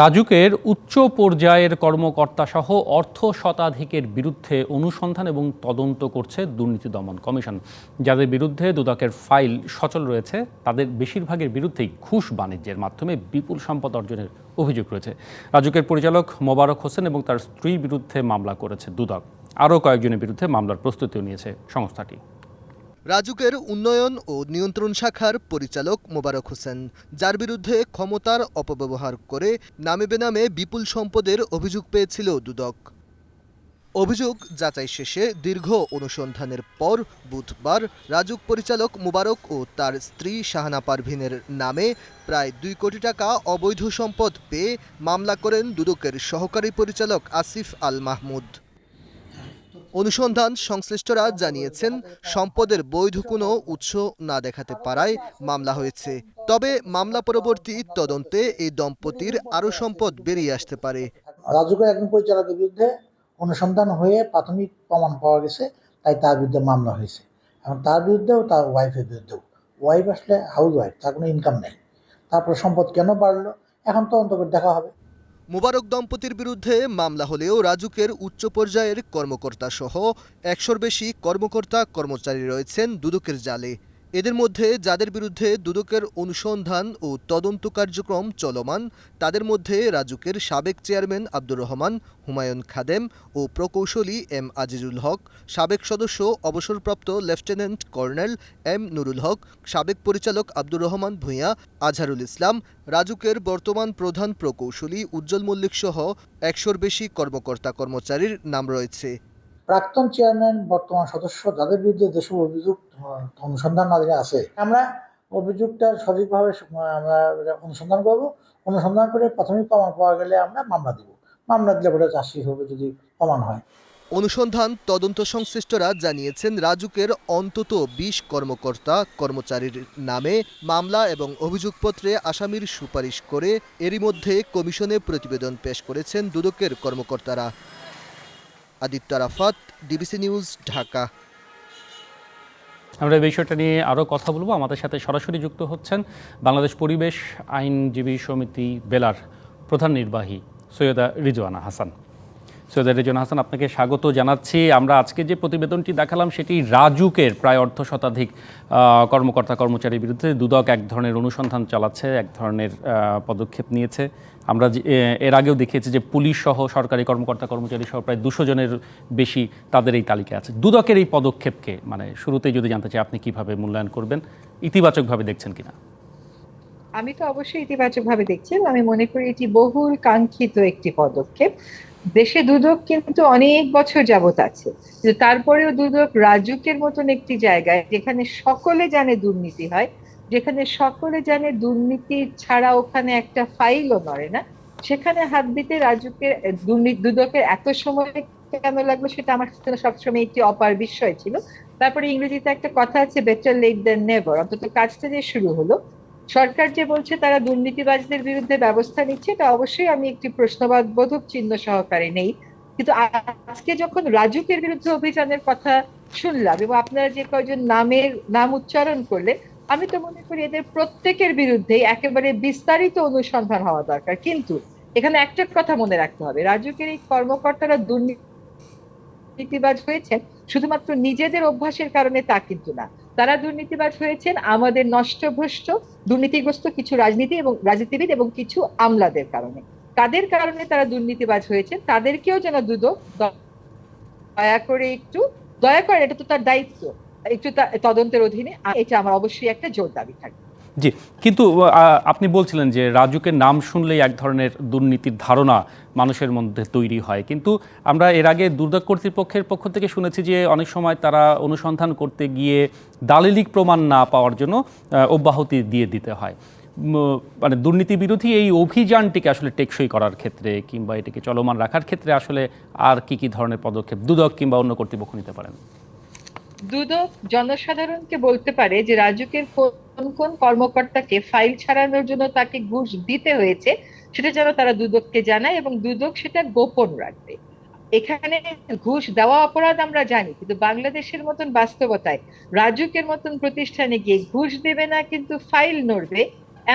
রাজুকের উচ্চ পর্যায়ের কর্মকর্তা সহ অর্থ শতাধিকের বিরুদ্ধে অনুসন্ধান এবং তদন্ত করছে দুর্নীতি দমন কমিশন। যাদের বিরুদ্ধে দুদকের ফাইল সচল রয়েছে, তাদের বেশিরভাগের বিরুদ্ধেই ঘুষ বাণিজ্যের মাধ্যমে বিপুল সম্পদ অর্জনের অভিযোগ রয়েছে। রাজুকের পরিচালক মোবারক হোসেন এবং তার স্ত্রীর বিরুদ্ধে মামলা করেছে দুদক। আরও কয়েকজনের বিরুদ্ধে মামলার প্রস্তুতিও নিয়েছে সংস্থাটি। রাজুকের উন্নয়ন ও নিয়ন্ত্রণ শাখার পরিচালক মোবারক হোসেন, যার বিরুদ্ধে ক্ষমতার অপব্যবহার করে নামে বেনামে বিপুল সম্পদের অভিযোগ পেয়েছিল দুদক। অভিযোগ যাচাই শেষে দীর্ঘ অনুসন্ধানের পর বুধবার রাজুক পরিচালক মোবারক ও তার স্ত্রী শাহানা পারভিনের নামে প্রায় দুই কোটি টাকা অবৈধ সম্পদ পেয়ে মামলা করেন দুদকের সহকারী পরিচালক আসিফ আল মাহমুদ। অনুসন্ধান সংশ্লিষ্টরা জানিয়েছেন, সম্পদের বৈধ কোনো উৎস না দেখাতে পারায় মামলা হয়েছে। তবে মামলা পরবর্তী তদন্তে এই দম্পতির আরও সম্পদ বেরিয়ে আসতে পারে। রাজুকের একজন পরিচালকের বিরুদ্ধে অনুসন্ধান হয়ে প্রাথমিক প্রমাণ পাওয়া গেছে, তাই তার বিরুদ্ধে মামলা হয়েছে। এবং তার বিরুদ্ধেও, তার ওয়াইফের বিরুদ্ধেও। ওয়াইফ আসলে হাউস ওয়াইফ তার কোনো ইনকাম নেই। তারপর সম্পদ কেন বাড়লো? এখন তদন্ত করে দেখা হবে। মোবারক দম্পতির বিরুদ্ধে মামলা হলেও রাজুকের উচ্চ পর্যায়ের কর্মকর্তা সহ একশোর বেশি কর্মকর্তা কর্মচারী রয়েছেন দুদকের জালে। এদের মধ্যে যাদের বিরুদ্ধে দুদকের অনুসন্ধান ও তদন্ত কার্যক্রম চলমান, তাদের মধ্যে রাজুকের সাবেক চেয়ারম্যান আব্দুর রহমান, হুমায়ুন খাদেম ও প্রকৌশলী এম আজিজুল হক, সাবেক সদস্য অবসরপ্রাপ্ত lieutenant colonel M Nurul Haque, সাবেক পরিচালক আব্দুর রহমান ভূঁইয়া, আজহারুল ইসলাম, রাজুকের বর্তমান প্রধান প্রকৌশলী উজ্জ্বল মল্লিক সহ একশোর বেশি কর্মকর্তা কর্মচারীর নাম রয়েছে। প্রাক্তন চেয়ারম্যান বর্তমান সদস্য যাদের বিরুদ্ধে যেসব অভিযোগ আহ, অনুসন্ধান আধীনে আছে। আমরা অভিযোগটা সঠিকভাবে আমরা অনুসন্ধান করব। অনুসন্ধান করে প্রাথমিক প্রমাণ পাওয়া গেলে আমরা মামলা দিব। মামলা দিলে পরে চাষি হবে যদি প্রমাণ হয়। অনুসন্ধান তদন্ত সংশ্লিষ্টরা জানিয়েছেন রাজুকের অন্তত বিশ কর্মকর্তা কর্মচারীর নামে মামলা এবং অভিযোগপত্রে আসামির সুপারিশ করে এরই মধ্যে কমিশনে প্রতিবেদন পেশ করেছেন দুদকের কর্মকর্তারা। Aditya Rafat DBC news Dhaka. আমরা এই বিষয়টা নিয়ে আরও কথা বলব। আমাদের সাথে সরাসরি যুক্ত হচ্ছেন বাংলাদেশ পরিবেশ আইনজীবী সমিতি বেলার প্রধান নির্বাহী সৈয়দা রিজওয়ানা হাসান। সৈয়দা রিজওয়ানা হাসান, আপনাকে স্বাগত জানাচ্ছি। আমরা আজকে যে প্রতিবেদনটি দেখালাম, সেটি রাজুকের প্রায় অর্ধ শতাধিক কর্মকর্তা কর্মচারীর বিরুদ্ধে দুদক এক ধরনের অনুসন্ধান চালাচ্ছে, এক ধরনের পদক্ষেপ নিয়েছে। আমরা এর আগেও দেখিয়েছি যে পুলিশ সহ সরকারি কর্মকর্তা কর্মচারী সহ প্রায় দুশো জনের বেশি তাদের এই তালিকা আছে। দুদকের এই পদক্ষেপকে মানে শুরুতেই যদি জানতে চাই, আপনি কীভাবে মূল্যায়ন করবেন, ইতিবাচকভাবে দেখছেন কিনা? আমি তো অবশ্যই ইতিবাচকভাবে দেখছি আমি মনে করি এটি বহুল কাঙ্ক্ষিত একটি পদক্ষেপ। দেশে দুদক কিন্তু অনেক বছর যাবত আছে। তারপরেও দুদক রাজুকের মতন একটি জায়গায় যেখানে সকলে জানে দুর্নীতি হয়, যেখানে সকলে জানে দুর্নীতি ছাড়া ওখানে একটা ফাইলও নড়ে না, সেখানে হাত দিতে রাজুকের দুর্নীতি দুদকের এত সময় কেন লাগল সেটা আমার জন্য সবসময় একটি অপার বিস্ময় ছিল। তারপরে ইংরেজিতে একটা কথা আছে বেটার লেট দেন নেভার অন্তত কাজটা যে শুরু হলো সরকার যে বলছে তারা দুর্নীতিবাজদের বিরুদ্ধে ব্যবস্থা নিচ্ছে এটা অবশ্যই আমি একটি প্রশ্নবাদ বোধক চিহ্ন সহকারে নেই। কিন্তু আজকে যখন রাজুকের বিরুদ্ধে অভিযানের কথা শুনলাম এবং আপনারা যে কয়জন নামের, নাম উচ্চারণ করলে আমি তো মনে করি এদের প্রত্যেকের বিরুদ্ধেই একেবারে বিস্তারিত অনুসন্ধান হওয়া দরকার। কিন্তু এখানে একটা কথা মনে রাখতে হবে, রাজুকের এই কর্মকর্তারা দুর্নীতিবাজ হয়েছেন, শুধুমাত্র নিজেদের অভ্যাসের কারণে তা কিন্তু না। তারা দুর্নীতিবাজ হয়েছেন, আমাদের নষ্টভ্রষ্ট, দুর্নীতিগ্রস্ত কিছু রাজনীতি এবং রাজনীতিবিদ এবং কিছু আমলাদের কারণে। তাদের কারণে তারা দুর্নীতিবাজ হয়েছেন? তাদেরকেও যেন দুদক দয়া করে একটু, দয়া করে এটা তো তার দায়িত্ব। একটু তদন্তের অধীনে এটা আমার অবশ্যই একটা জোর দাবি থাকবে। জি, কিন্তু আপনি বলছিলেন যে রাজুকের নাম শুনলেই এক ধরনের দুর্নীতির ধারণা মানুষের মধ্যে তৈরি হয়। কিন্তু আমরা এর আগে দুর্দক কর্তৃপক্ষের পক্ষ থেকে শুনেছি যে অনেক সময় তারা অনুসন্ধান করতে গিয়ে দালিলিক প্রমাণ না পাওয়ার জন্য অব্যাহতি দিয়ে দিতে হয়। মানে দুর্নীতি বিরোধী এই অভিযানটিকে আসলে টেকসই করার ক্ষেত্রে কিংবা এটিকে চলমান রাখার ক্ষেত্রে আসলে আর কি কি ধরনের পদক্ষেপ দুদক কিংবা অন্য কর্তৃপক্ষ নিতে পারেন? দুদক জনসাধারণকে বলতে পারে যে রাজুকের কোন কোন কর্মকর্তাকে ফাইল ছাড়ানোর জন্য তাকে ঘুষ দিতে হয়েছে, সেটা যেন তারা দুদককে জানায় এবং দুদক সেটা গোপন রাখবে। এখানে ঘুষ দেওয়া অপরাধ আমরা জানি, কিন্তু বাংলাদেশের মতন বাস্তবতায় রাজুকের মতন প্রতিষ্ঠানে গিয়ে ঘুষ দেবে না, কিন্তু ফাইল নড়বে,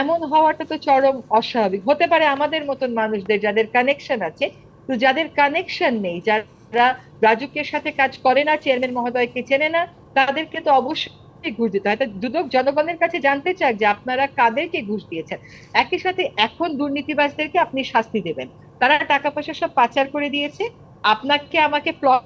এমন হওয়াটা তো চরম অস্বাভাবিক। হতে পারে আমাদের মতন মানুষদের যাদের কানেকশন আছে তো যাদের কানেকশন নেই, যারা রাজুকের সাথে কাজ করে না চেয়ারম্যান মহোদয়কে চেনে না, তাদেরকে তো অবশ্যই ঘুষ দিতে। হয় দুদক জনগণের কাছে জানতে চাক যে আপনারা কাদেরকে ঘুষ দিয়েছেন। একই সাথে এখন দুর্নীতিবাজদেরকে আপনি শাস্তি দেবেন। তারা টাকা পয়সা সব পাচার করে দিয়েছে। আপনাকে আমাকে প্লট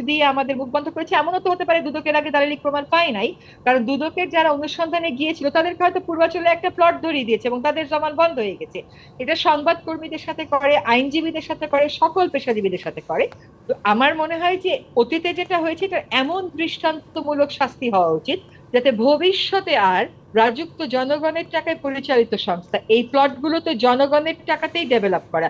দিয়ে আমাদের মুখ বন্ধ করেছে। এমনও তো হতে পারে দুদকের আগে দালালিক প্রমাণ পায় নাই। কারণ দুদকের যারা অনুসন্ধানে গিয়েছিল, তাদেরকে হয়তো পূর্বাচলে একটা প্লট ধরিয়ে দিয়েছে এবং তাদের জমান বন্ধ হয়ে গেছে। এটা সংবাদ কর্মীদের সাথে করে, আইনজীবীদের সাথে করে, সকল পেশাজীবীদের সাথে করে। তো আমার মনে হয় যে অতীতে যেটা হয়েছে, এটা এমন দৃষ্টান্তমূলক শাস্তি হওয়া উচিত যাতে ভবিষ্যতে আর রাজুক্ত জনগণের টাকায় পরিচালিত সংস্থা, এই প্লটগুলো তো জনগণের টাকাতেই ডেভেলপ করা,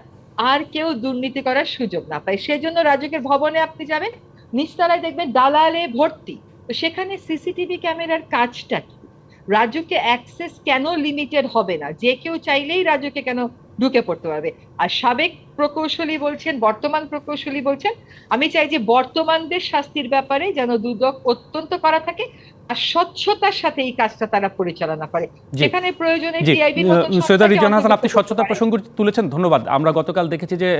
আর কেউ দুর্নীতি করার সুযোগ না পায়। সেজন্য রাজুকের ভবনে আপনি যাবেন, নিচতলায় দেখবেন দালালে ভর্তি। তো সেখানে সিসিটিভি ক্যামেরার কাজটা কি? রাজুকে অ্যাক্সেস কেন লিমিটেড হবে না? যে কেউ চাইলেই রাজুকে কেন ঢুকে পড়তে পারবে? আর সাবেক প্রকৌশলী বলছেন বর্তমান প্রকৌশলী বলছেন আমি চাই যে বর্তমানদের শাস্তির ব্যাপারে যেন দুদক অত্যন্ত করা থাকে আর স্বচ্ছতার সাথে এই কাজটা তারা পরিচালনা করে। যেখানে সেখানে প্রয়োজনে সৈয়দা হাসান আপনি স্বচ্ছতা প্রসঙ্গ তুলেছেন ধন্যবাদ। আমরা গতকাল দেখেছি যে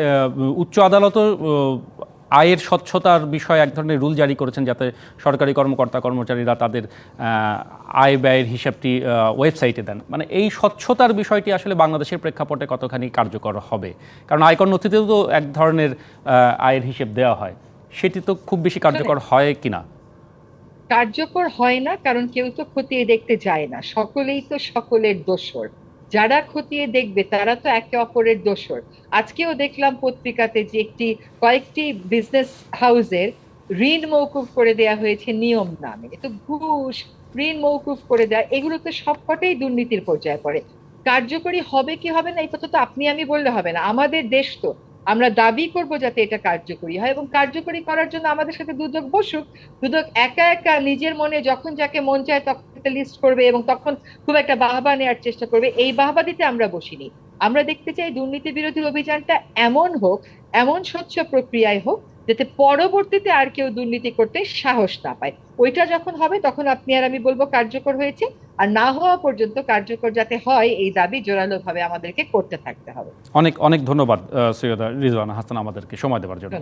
উচ্চ আদালত আয়ের স্বচ্ছতার বিষয়ে এক ধরনের রুল জারি করেছেন যাতে সরকারি কর্মকর্তা কর্মচারীরা তাদের আয় ব্যয়ের হিসাবটি ওয়েবসাইটে দেন। মানে এই স্বচ্ছতার বিষয়টি আসলে বাংলাদেশের প্রেক্ষাপটে কতখানি কার্যকর হবে? কারণ আয়কর নথিতেও তো এক ধরনের আয়ের হিসেব দেওয়া হয়। সেটি তো খুব বেশি কার্যকর হয় কিনা? কার্যকর হয় না কারণ কেউ তো খতিয়ে দেখতে যায় না। সকলেই তো সকলের দোষর। যারা খতিয়ে দেখবে, তারা তো একে অপরের দোষর। আজকেও দেখলাম পত্রিকাতে যে একটি, কয়েকটি বিজনেস হাউসের ঋণ মৌকুফ করে দেয়া হয়েছে নিয়ম নামে। এ তো ঘুষ, ঋণ মৌকুফ করে দেয়া, এগুলো তো সবকটাই দুর্নীতির পর্যায়ে পড়ে। কার্যকরী হবে কি হবে না, এই কথা তো আপনি আমি বললে হবে না। আমাদের দেশ তো আমরা দাবি করব যাতে এটা কার্যকরী হয় এবং কার্যকরী করার জন্য আমাদের সাথে দুদক বসুক। দুদক একা একা নিজের মনে যখন যাকে মন চায় তখন লিস্ট করবে এবং তখন খুব একটা বাহবা নেওয়ার চেষ্টা করবে। এই বাহবা দিতে আমরা বসিনি। আমরা দেখতে চাই দুর্নীতি বিরোধী অভিযানটা এমন হোক, এমন স্বচ্ছ প্রক্রিয়ায় হোক, যাতে পরবর্তীতে আর কেউ দুর্নীতি করতে সাহস না পায়। ওইটা যখন হবে তখন আপনি আর আমি বলব কার্যকর হয়েছে। আর না হওয়া পর্যন্ত কার্যকর যাতে হয় এই দাবি জোরালো ভাবে আমাদেরকে করতে থাকতে হবে। অনেক অনেক ধন্যবাদ সৈয়দা রিজওয়ানা হাসান আমাদেরকে সময় দেওয়ার জন্য।